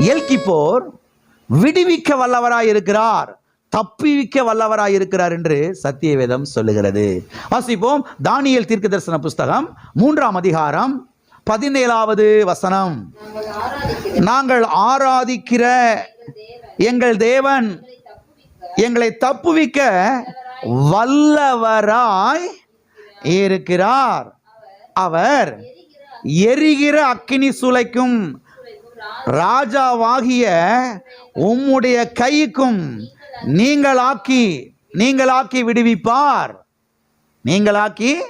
எல்கிப்போர் விடுவிக்க வல்லவராய் இருக்கிறார் தப்பிவிக்க வல்லவராய் இருக்கிறார் என்று சத்திய வேதம் சொல்லுகிறது. வாசிப்போம். தானியல் தீர்க்க தரிசன புஸ்தகம் மூன்றாம் அதிகாரம் பதினேழாவது வசனம். நாங்கள் ஆராதிக்கிற நாங்கள் ஆராதிக்கிற எங்கள் தேவன் எங்களை தப்புவிக்க வல்லவராய் இருக்கிறார். அவர் எரிகிற அக்கினி சுளைக்கும் ராஜாவாகிய உம்முடைய கைக்கும் நீங்களாக்கி நீங்களாக்கி விடுவிப்பார். நீங்களாக்கி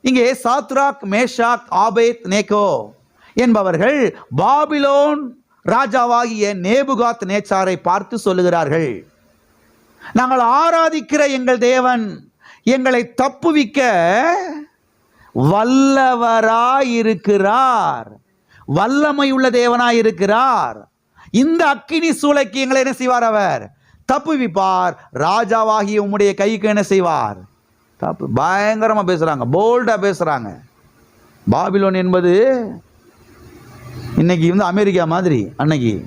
இங்கே சாத்ராக் மேஷாக் ஆபேத் நேகோ என்பவர்கள் பாபிலோன் ராஜாவாகிய நேபுகாத் நேச்சாரை பார்த்து சொல்லுகிறார்கள். நாங்கள் ஆராதிக்கிற எங்கள் தேவன் எங்களை தப்புவிக்க வல்லவராயிருக்கிறார். வல்லமை உள்ள தேவனாயிருக்கிறார். இந்த அக்கினி சூளைக்கு எங்களை என்ன செய்வார் அவர்? தப்புவிப்பார். ராஜாவாகிய உம்முடைய கைக்கு என்ன செய்வார்? தப்பு. பயங்கரமா பேசுறாங்க. போல்டா பேசுறாங்க. பாபிலோன் என்பது இன்னைக்கு வந்து அமெரிக்கா மாதிரி அன்னைக்கு.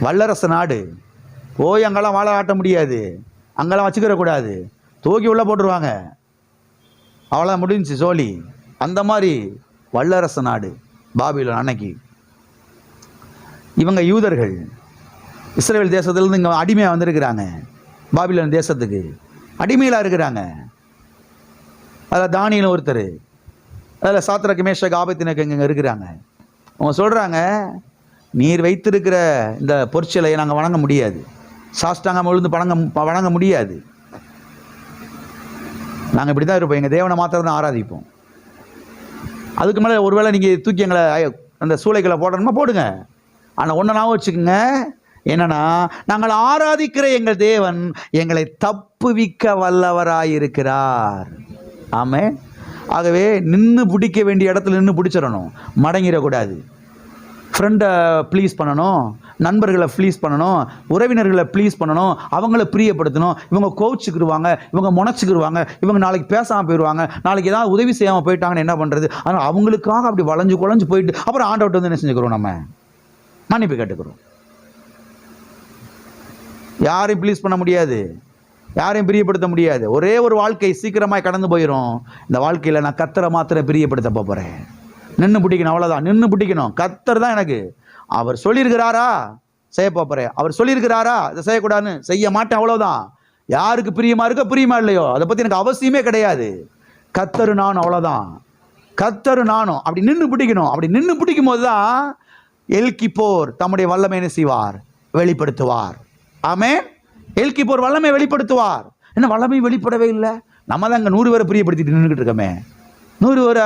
வல்லரசு நாடு. போய் அங்கெல்லாம் வாழ ஆட்ட முடியாது. அங்கெல்லாம் வச்சுக்கிற கூடாது. தூக்கி உள்ளே போட்டுருவாங்க. அவ்வளோ முடிஞ்சுச்சு சோழி. அந்த மாதிரி வல்லரசு நாடு. பாபிலோன் அன்னைக்கு. இவங்க யூதர்கள் இஸ்ரேல் தேசத்துலேருந்து இங்கே அடிமையாக வந்திருக்கிறாங்க. பாபிலோன் தேசத்துக்கு அடிமையிலாக இருக்கிறாங்க. அதில் தானியில் ஒருத்தர் அதில் சாத்திரக்கு மேஷக்கு ஆபத்தினக்கு இங்கே இருக்கிறாங்க. அவங்க சொல்கிறாங்க நீர் வைத்திருக்கிற இந்த பொற்சிலையை நாங்கள் வணங்க முடியாது. சாஷ்டாங்கம் விழுந்து வணங்க வணங்க முடியாது. நாங்கள் இப்படி தான் இருப்போம். எங்கள் தேவனை மாத்திரம் தான் ஆராதிப்போம். அதுக்கு மேலே ஒருவேளை நீங்கள் தூக்கி எங்களை அந்த சூளைகளை போடணுமா? போடுங்க. ஆனால் ஒன்று நான் வச்சுக்கோங்க. என்னன்னா நாங்கள் ஆராதிக்கிற எங்கள் தேவன் எங்களை தப்புவிக்க வல்லவராயிருக்கிறார். ஆமே ஆகவே நின்று பிடிக்க வேண்டிய இடத்துல நின்று பிடிச்சிடணும். மடங்கிடக்கூடாது. ஃப்ரெண்டை ப்ளீஸ் பண்ணணும் நண்பர்களை ப்ளீஸ் பண்ணணும் உறவினர்களை ப்ளீஸ் பண்ணணும் அவங்கள பிரியப்படுத்தணும். இவங்க கோவிச்சுக்கிடுவாங்க இவங்க முனைச்சிக்கிடுவாங்க இவங்க நாளைக்கு பேசாமல் போயிடுவாங்க நாளைக்கு ஏதாவது உதவி செய்யாமல் போயிட்டாங்கன்னு என்ன பண்ணுறது ஆனால் அவங்களுக்காக அப்படி வளைஞ்சு குழஞ்சு போயிட்டு அப்புறம் ஆண்டவர்கிட்ட வந்து என்ன செஞ்சுக்கிறோம் நம்ம? மன்னிப்பு கேட்டுக்கிறோம். யாரையும் ப்ளீஸ் பண்ண முடியாது. யாரையும் பிரியப்படுத்த முடியாது. ஒரே ஒரு வாழ்க்கை சீக்கிரமாக கடந்து போயிடும் இந்த வாழ்க்கையில் நான் கத்தரை மாத்திரை பிரியப்படுத்த போகிறேன் நின்று பிடிக்கணும் அவ்வளோதான் நின்று பிடிக்கணும். கத்தர் தான் எனக்கு. அவர் சொல்லியிருக்கிறாரா? செய்ய போகிறேன் அவர் சொல்லியிருக்கிறாரா? இதை செய்யக்கூடாதுன்னு. செய்ய மாட்டேன் அவ்வளோதான் யாருக்கு பிரியமா இருக்கோ பிரியமா இல்லையோ? அதை பற்றி எனக்கு அவசியமே கிடையாது. கத்தரு நானும் அவ்வளோதான் கத்தரு நானும். அப்படி நின்று பிடிக்கணும். அப்படி நின்று பிடிக்கும் போது தான் எல்கிப்போர் தம்முடைய வல்லமை செய்வார்? வெளிப்படுத்துவார். எல்கி போர் வல்லமை வெளிப்படுத்துவார். என்ன வல்லமை வெளிப்படவே இல்லை? நம்ம தான் இங்கே நூறு பேரை பிரியப்படுத்திட்டு நின்றுக்கிட்டு இருக்கோமே. நூறு பேரை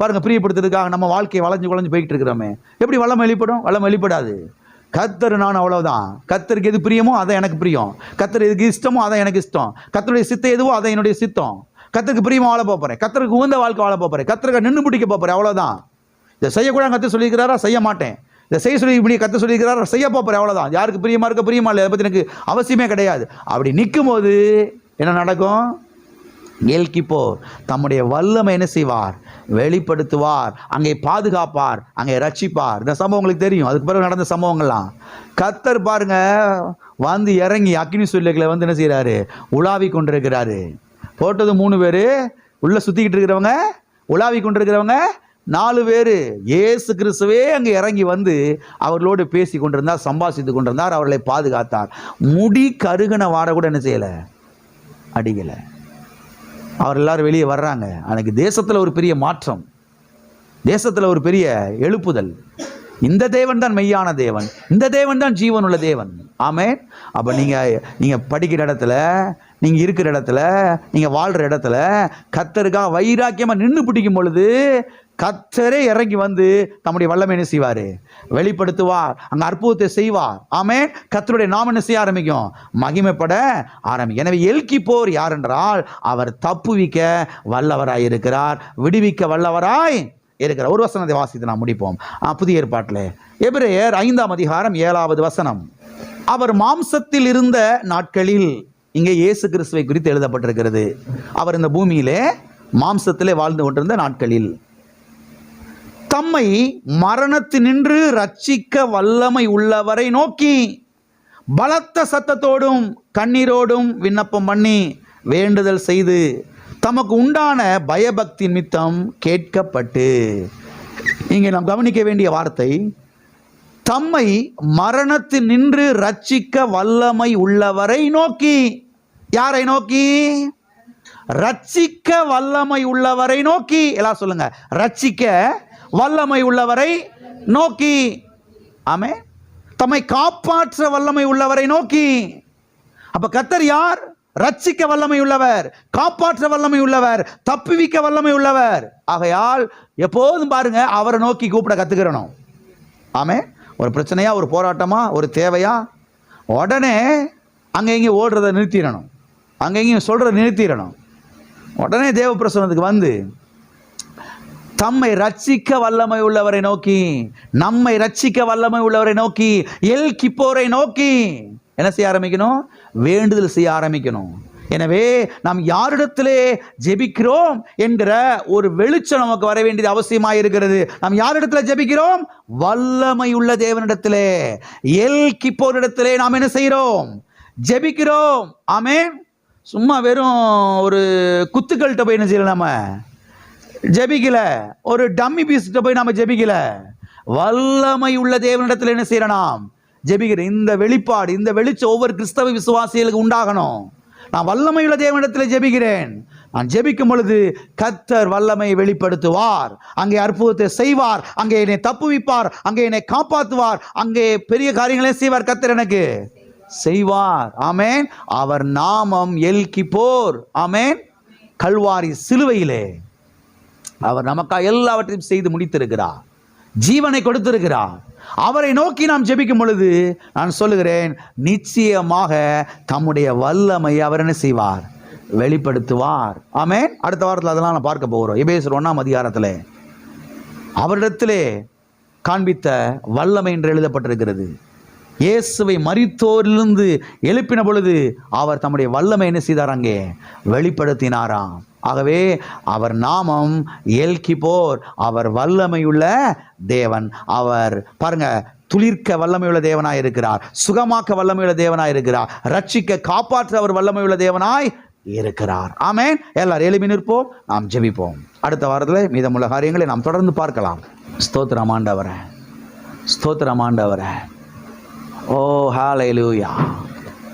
பாருங்கள் பிரியப்படுத்துறதுக்காக நம்ம வாழ்க்கையை வளைஞ்சு குழஞ்சு போய்கிட்டு இருக்கிறோமே எப்படி வளம் வெளிப்படும்? வளம் வெளிப்படாது. கத்தர் நான் அவ்வளோதான் கத்தருக்கு எது பிரியமோ அதை எனக்கு பிரியம். கத்தர் எதுக்கு இஷ்டமோ அதை எனக்கு இஷ்டம். கத்தருடைய சித்தம் எதுவோ அதை என்னுடைய சித்தம். கத்தருக்கு பிரியமாக வாழ போறேன். கத்தருக்கு உகந்த வாழ்க்கை வாழ போகிறேன் கத்தருக்கு நின்று பிடிக்க போகிறேன் அவ்வளோதான் இதை செய்யக்கூடாது கற்று சொல்லியிருக்கிறாரா? செய்ய மாட்டேன். இதை செய்ய சொல்லி இப்படி கத்த சொல்லியிருக்கிறாரா? செய்ய போறேன். அவ்வளோதான் யாருக்கு பிரியமா இருக்க பிரியமா இல்லை அதை பற்றி எனக்கு அவசியமே கிடையாது. அப்படி நிற்கும் போது என்ன நடக்கும்? ஏல்கிப்போ தம்முடைய வல்லமை என்ன செய்வார்? வெளிப்படுத்துவார் அங்கே பாதுகாப்பார் அங்கே ரட்சிப்பார். இந்த சம்பவம் உங்களுக்கு தெரியும். அதுக்கு பிறகு நடந்த சம்பவங்கள்லாம். கத்தர் பாருங்க வந்து இறங்கி அக்னி சொல்லுகளை வந்து என்ன செய்கிறாரு உலாவி கொண்டிருக்கிறாரு. போட்டது மூணு பேர் உள்ள சுற்றிக்கிட்டு இருக்கிறவங்க உலாவி கொண்டிருக்கிறவங்க நாலு பேர். இயேசு கிறிஸ்துவே அங்கே இறங்கி வந்து அவர்களோடு பேசி கொண்டிருந்தார் சம்பாஷித்து கொண்டிருந்தார் அவர்களை பாதுகாத்தார். முடி கருகன வாட கூட என்ன செய்யலை? அடிக்கலை. அவர் எல்லாரும் வெளியே வர்றாங்க. அன்னைக்கு தேசத்தில் ஒரு பெரிய மாற்றம். தேசத்தில் ஒரு பெரிய எழுப்புதல். இந்த தேவன் தான் மெய்யான தேவன். இந்த தேவன் தான் ஜீவனுள்ள தேவன். ஆமே அப்போ நீங்கள் நீங்கள் படிக்கிற இடத்துல நீங்கள் இருக்கிற இடத்துல நீங்கள் வாழ்கிற இடத்துல கத்தருக்காக வைராக்கியமாக நின்று பிடிக்கும் பொழுது கத்தரே இறங்கி வந்து தம்முடைய வல்லமை என்ன செய்வார்? வெளிப்படுத்துவார். அங்கே அற்புதத்தை செய்வார். ஆமே கத்தருடைய நாம என்ன செய்ய ஆரம்பிக்கும்? மகிமைப்பட ஆரம்பிக்கும். எனவே எல்கி போர் யார் என்றால் அவர் தப்புவிக்க வல்லவராய் இருக்கிறார். விடுவிக்க வல்லவராய் இருக்கிறார். ஒரு வசனத்தை வாசித்து நாம் முடிப்போம். புதிய ஏற்பாட்டில். எபிரேயர் ஐந்தாம் அதிகாரம் ஏழாவது வசனம். அவர் மாம்சத்தில் இருந்த நாட்களில் இங்கே இயேசு கிறிஸ்துவை குறித்து எழுதப்பட்டிருக்கிறது. அவர் இந்த பூமியிலே மாம்சத்திலே வாழ்ந்து கொண்டிருந்த நாட்களில். தம்மை மரணத்தினின்று ரட்சிக்க வல்லமை உள்ளவரை நோக்கி பலத்த சத்தத்தோடும் கண்ணீரோடும் விண்ணப்பம் பண்ணி வேண்டுதல் செய்து தமக்கு உண்டான பயபக்தி நிமித்தம் கேட்கப்பட்டு. இங்கே நாம் கவனிக்க வேண்டிய வார்த்தை தம்மை மரணத்தில் நின்று ரட்சிக்க வல்லமை உள்ளவரை நோக்கி. யாரை நோக்கி? ரட்சிக்க வல்லமை உள்ளவரை நோக்கி. எல்லாம் சொல்லுங்க ரட்சிக்க வல்லமை உள்ளவரை நோக்கி. ஆமே தம்மை காப்பாற்ற வல்லமை உள்ளவரை நோக்கி. அப்ப கத்தர் யார்? ரட்சிக்க வல்லமை உள்ளவர் காப்பாற்ற வல்லமை உள்ளவர் தப்புவிக்க வல்லமை உள்ளவர். ஆகையால் எப்போதும் பாருங்க அவரை நோக்கி கூப்பிட கத்துக்கிறணும். ஆமே ஒரு பிரச்சனையா ஒரு போராட்டமா ஒரு தேவையா உடனே அங்கே இங்கே ஓடுறதை நிறுத்திடணும். அங்கே இங்கேயும் சொல்கிறத நிறுத்திடணும். உடனே தேவ பிரசனத்துக்கு வந்து தம்மை ரட்சிக்க வல்லமை உள்ளவரை நோக்கி நம்மை ரட்சிக்க வல்லமை உள்ளவரை நோக்கி எல் கிப்போரை நோக்கி என்ன செய்ய ஆரம்பிக்கணும்? வேண்டுதல் செய்ய ஆரம்பிக்கணும். எனவே நாம் யாரிடத்திலே ஜெபிக்கிறோம் என்கிற ஒரு வெளிச்சம் நமக்கு வர வேண்டியது அவசியமாக இருக்கிறது. நாம் யாரிடத்துல ஜெபிக்கிறோம்? வல்லமை உள்ள தேவனிடத்திலே. எல் கிப்போரிடத்திலே நாம் என்ன செய்கிறோம்? ஜெபிக்கிறோம். ஆமே சும்மா வெறும் ஒரு குத்துக்கள்கிட்ட போய் என்ன செய்யலாம் நம்ம ஜெபிக்கல. ஒரு டம்மி பீஸ்கிட்ட போய் நாம ஜெபிக்கல. வல்லமை உள்ள தேவனிடத்தில் என்ன செய்யறோம் நாம் ஜெபிக்கிற. இந்த வெளிப்பாடு இந்த வெளிச்சம் ஒவ்வொரு கிறிஸ்தவ விசுவாசிகளுக்கு உண்டாகணும். நான் வல்லமை உள்ள தேவனிடத்தில் ஜெபிக்கிறேன். நான் ஜெபிக்கும் பொழுது கத்தர் வல்லமை வெளிப்படுத்துவார். அங்கே அற்புதத்தை செய்வார். அங்கே என்னை தப்புவிப்பார். அங்கே என்னை காப்பாற்றுவார். அங்கே பெரிய காரியங்களே செய்வார் கத்தர் எனக்கு. செய்வார். ஆமென். அவர் நாமம் எல்கி போர் ஆமேன். கல்வாரி சிலுவையிலே. அவர் நமக்காக எல்லாவற்றையும் செய்து முடித்திருக்கிறார். ஜீவனை கொடுத்திருக்கிறார். அவரை நோக்கி நாம் ஜெபிக்கும் பொழுது நான் சொல்லுகிறேன் நிச்சயமாக தம்முடைய வல்லமை அவர் என்ன செய்வார்? வெளிப்படுத்துவார். ஆமேன். அடுத்த வாரத்தில் அதெல்லாம் நான் பார்க்க போகிறோம். எபேசர் ஒன்றாம் அதிகாரத்தில். அவரிடத்திலே காண்பித்த வல்லமை என்று எழுதப்பட்டிருக்கிறது. இயேசுவை மறித்தோரிலிருந்து எழுப்பின பொழுது அவர் தம்முடைய வல்லமை என்ன செய்தார் அங்கே? வெளிப்படுத்தினாராம். ஆகவே அவர் நாமம் எல்கிபோர் அவர் வல்லமையுள்ள தேவன். அவர் பாருங்க துளிர்க்க வல்லமையுள்ள தேவனாய் இருக்கிறார். சுகமாக்க வல்லமையுள்ள தேவனாய் இருக்கிறார். ரட்சிக்க காப்பாற்ற அவர் வல்லமையுள்ள தேவனாய் இருக்கிறார். ஆமேன். எல்லாரும் எழுப்பி நிற்போம். நாம் ஜெபிப்போம். அடுத்த வாரத்தில் மீதமுள்ள காரியங்களை நாம் தொடர்ந்து பார்க்கலாம். ஸ்தோத்திரம் ஆண்டவரே. ஸ்தோத்திரம் ஆண்டவரே. ஓ ஹalleluya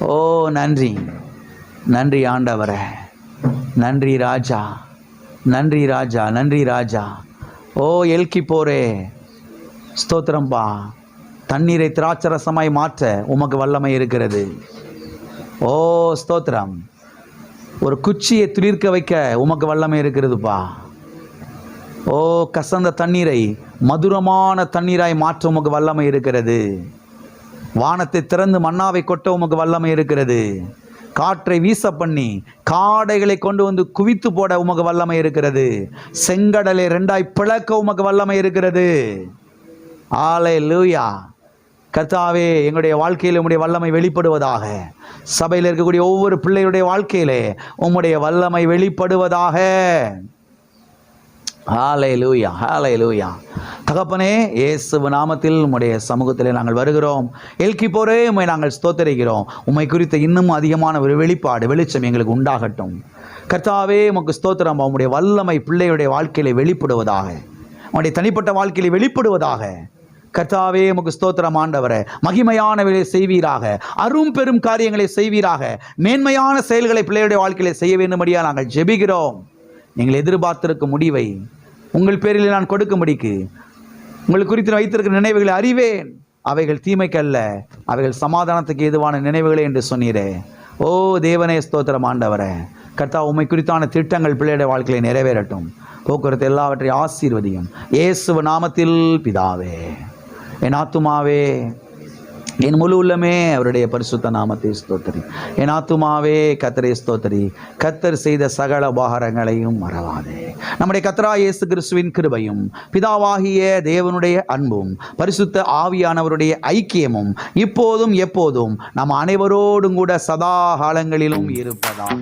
ஓ நன்றி. நன்றி ஆண்டவரே. நன்றி ராஜா. நன்றி ராஜா நன்றி ராஜா. ஓ எல்கி போரே ஸ்தோத்திரம்பா. தண்ணீரை திராட்சரசமாய் மாற்ற உமக்கு வல்லமை இருக்கிறது. ஓ ஸ்தோத்திரம். ஒரு குச்சியை துளிர்க்க வைக்க உமக்கு வல்லமை இருக்கிறதுப்பா. ஓ கசந்த தண்ணீரை மதுரமான தண்ணீராய் மாற்ற உமக்கு வல்லமை இருக்கிறது. வானத்தை திறந்து மன்னாவை கொட்ட உமக்கு வல்லமை இருக்கிறது. காற்றை வீச பண்ணி காடைகளை கொண்டு வந்து குவித்து போட உமக்கு வல்லமை இருக்கிறது. செங்கடலை ரெண்டாய் பிளக்க உமக்கு வல்லமை இருக்கிறது. ஆலை லூயா கர்த்தாவே எங்களுடைய வாழ்க்கையில் உம்முடைய வல்லமை வெளிப்படுவதாக சபையில் இருக்கக்கூடிய ஒவ்வொரு பிள்ளையுடைய வாழ்க்கையிலே உம்முடைய வல்லமை வெளிப்படுவதாக. ஹாலை லூயா ஹாலை லூயா தகப்பனே இயேசு நாமத்தில் உம்முடைய சமூகத்திலே நாங்கள் வருகிறோம். எல்கி போரே உண்மை நாங்கள் ஸ்தோத்தரிக்கிறோம். உம்மை குறித்த இன்னும் அதிகமான ஒரு வெளிப்பாடு வெளிச்சம் எங்களுக்கு உண்டாகட்டும். கர்த்தாவே உமக்கு ஸ்தோத்திரம். உம்முடைய வல்லமை பிள்ளையுடைய வாழ்க்கையிலே வெளிப்படுவதாக. உங்களுடைய தனிப்பட்ட வாழ்க்கையிலே வெளிப்படுவதாக. கர்த்தாவே உமக்கு ஸ்தோத்திரம் ஆண்டவரே. மகிமையானவர்களை செய்வீராக. அரும் பெரும் காரியங்களை செய்வீராக. மேன்மையான செயல்களை பிள்ளையுடைய வாழ்க்கையிலே செய்ய வேண்டும்படியா நாங்கள் ஜெபிக்கிறோம். நீங்கள் எதிர்பார்த்திருக்கும் முடிவை உங்கள் பேரில் நான் கொடுக்கும்படிக்கு உங்கள் குறித்து வைத்திருக்கிற நினைவுகளை அறிவேன். அவைகள் தீமைக்கல்ல அவைகள் சமாதானத்துக்கு ஏதுவான நினைவுகளே என்று சொன்னீரே. ஓ தேவனே ஸ்தோத்திரம் ஆண்டவரே. கர்த்தா உண்மை குறித்தான திட்டங்கள் பிள்ளையுடைய வாழ்க்கையில நிறைவேறட்டும். போக்குவரத்து எல்லாவற்றையும் ஆசீர்வதியும். இயேசுவ நாமத்தில் பிதாவே. என் ஆத்துமாவே என் முழு உள்ளமே அவருடைய பரிசுத்த நாமத்தை ஸ்தோத்தரி. என் ஆத்துமாவே கத்தரை ஸ்தோத்தரி. கத்தர் செய்த சகல உபகாரங்களையும் மறவாதே. நம்முடைய கத்ரா இயேசு கிறிஸ்துவின் கிருபையும் பிதாவாகிய தேவனுடைய அன்பும் பரிசுத்த ஆவியானவருடைய ஐக்கியமும் இப்போதும் எப்போதும் நம் அனைவரோடும் கூட சதா காலங்களிலும் இருப்பதாக.